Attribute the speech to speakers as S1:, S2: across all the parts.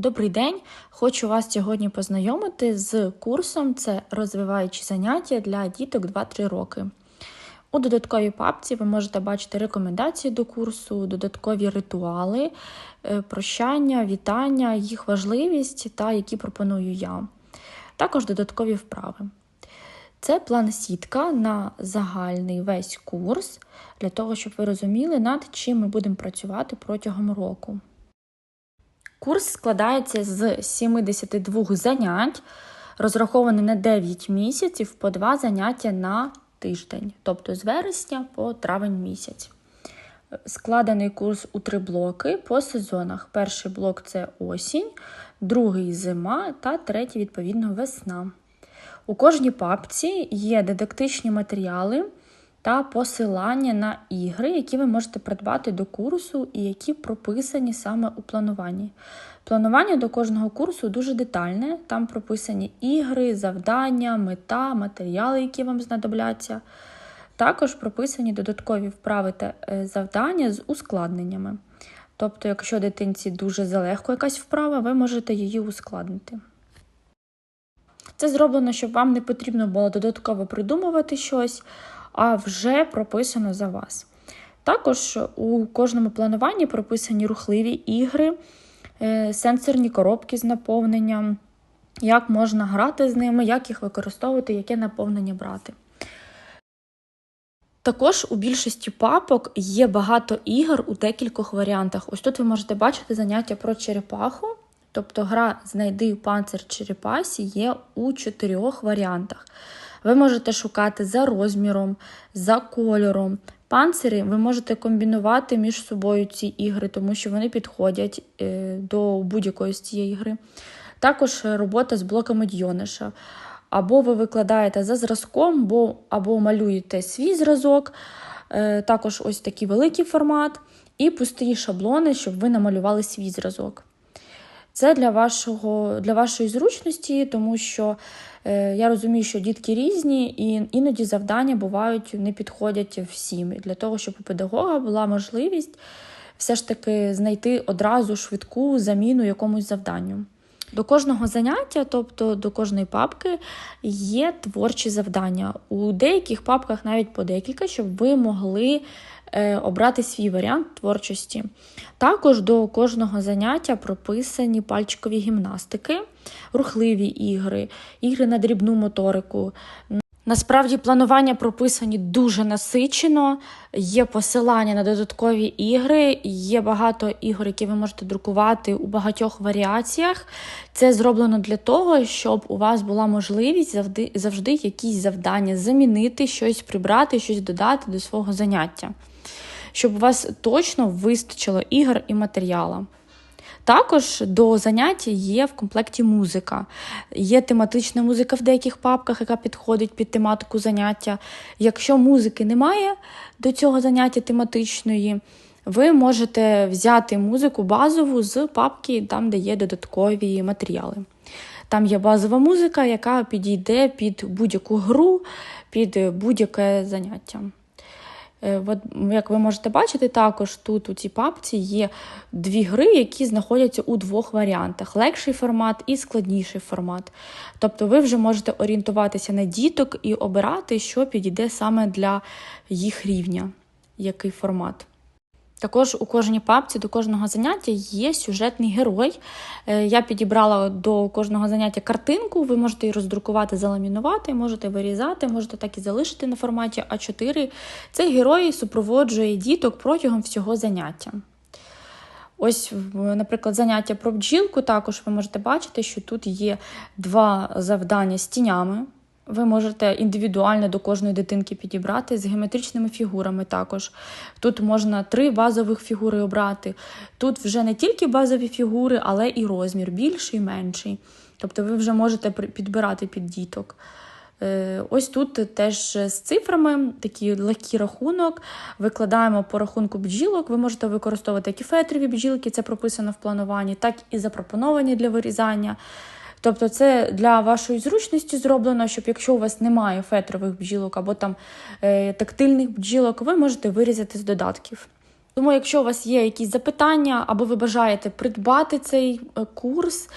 S1: Добрий день! Хочу вас сьогодні познайомити з курсом це розвиваючі заняття для діток 2-3 роки. У додатковій папці ви можете бачити рекомендації до курсу, додаткові ритуали, е, прощання, вітання, їх важливість та які пропоную я. Також додаткові вправи. Це план сітка на загальний весь курс, для того, щоб ви розуміли, над чим ми будемо працювати протягом року. Курс складається з 72 занять, розрахований на 9 місяців по 2 заняття на тиждень, тобто з вересня по травень місяць. Складений курс у три блоки по сезонах. Перший блок це осінь, другий зима та третій, відповідно, весна. У кожній папці є дидактичні матеріали та посилання на ігри, які ви можете придбати до курсу і які прописані саме у плануванні. Планування до кожного курсу дуже детальне, там прописані ігри, завдання, мета, матеріали, які вам знадобляться. Також прописані додаткові вправи та е, завдання з ускладненнями. Тобто, якщо дитинці дуже залегко якась вправа, ви можете її ускладнити. Це зроблено, щоб вам не потрібно було додатково придумувати щось, а вже прописано за вас. Також у кожному плануванні прописані рухливі ігри, е, сенсорні коробки з наповненням, як можна грати з ними, як їх використовувати, яке наповнення брати. Також у більшості папок є багато ігор у декількох варіантах. Ось тут ви можете бачити заняття про черепаху. Тобто гра Знайди панцир черепасі є у чотирьох варіантах. Ви можете шукати за розміром, за кольором. Панцири ви можете комбінувати між собою ці ігри, тому що вони підходять е, до будь-якої з цієї гри. Також робота з блоками дьониша. Або ви викладаєте за зразком, або малюєте свій зразок, е, також ось такий великий формат, і пусті шаблони, щоб ви намалювали свій зразок. Це для вашого, для вашої зручності, тому що е, я розумію, що дітки різні, і іноді завдання бувають не підходять всім. І Для того, щоб у педагога була можливість все ж таки знайти одразу швидку заміну якомусь завданню. До кожного заняття, тобто до кожної папки, є творчі завдання. У деяких папках навіть по декілька, щоб ви могли обрати свій варіант творчості. Також до кожного заняття прописані пальчикові гімнастики, рухливі ігри, ігри на дрібну моторику. Насправді планування прописані дуже насичено, є посилання на додаткові ігри, є багато ігор, які ви можете друкувати у багатьох варіаціях. Це зроблено для того, щоб у вас була можливість завжди, завжди якісь завдання замінити, щось прибрати, щось додати до свого заняття щоб у вас точно вистачило ігор і матеріалу. Також до заняття є в комплекті музика. Є тематична музика в деяких папках, яка підходить під тематику заняття. Якщо музики немає до цього заняття тематичної, ви можете взяти музику базову з папки, там, де є додаткові матеріали. Там є базова музика, яка підійде під будь-яку гру, під будь-яке заняття. Е, от, Як ви можете бачити, також тут у цій папці є дві гри, які знаходяться у двох варіантах: легший формат і складніший формат. Тобто ви вже можете орієнтуватися на діток і обирати, що підійде саме для їх рівня, який формат. Також у кожній папці до кожного заняття є сюжетний герой. Е, я підібрала до кожного заняття картинку, ви можете її роздрукувати, заламінувати, можете вирізати, можете так і залишити на форматі А4. Цей герой супроводжує діток протягом всього заняття. Ось, наприклад, заняття про бджілку, також ви можете бачити, що тут є два завдання з тінями. Ви можете індивідуально до кожної дитинки підібрати з геометричними фігурами також. Тут можна три базових фігури обрати. Тут вже не тільки базові фігури, але і розмір більший, менший. Тобто ви вже можете підбирати під діток. Е, ось тут теж з цифрами такий легкий рахунок. Викладаємо по рахунку бджілок. Ви можете використовувати як і фетрові бджілки, це прописано в плануванні, так і запропоновані для вирізання. Тобто це для вашої зручності зроблено, щоб якщо у вас немає фетрових бджілок або там е, тактильних бджілок, ви можете вирізати з додатків. Тому, якщо у вас є якісь запитання або ви бажаєте придбати цей е, курс,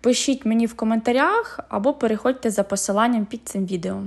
S1: пишіть мені в коментарях або переходьте за посиланням під цим відео.